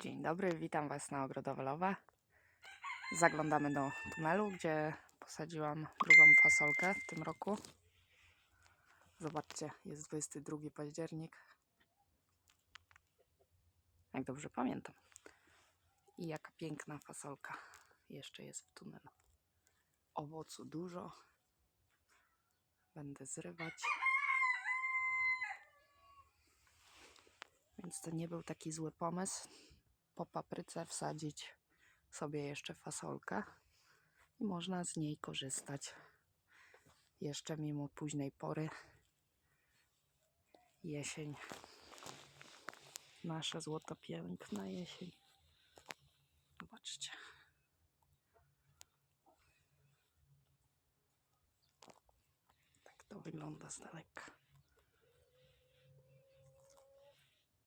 Dzień dobry, witam Was na Ogrodowolowa. Zaglądamy do tunelu, gdzie posadziłam drugą fasolkę w tym roku. Zobaczcie, jest 22 październik. Jak dobrze pamiętam. I jaka piękna fasolka jeszcze jest w tunelu. Owocu dużo. Będę zrywać. Więc to nie był taki zły pomysł. Po papryce wsadzić sobie jeszcze fasolkę i można z niej korzystać. Jeszcze mimo późnej pory. Jesień. Nasza złota piękna jesień. Zobaczcie. Tak to wygląda z daleka.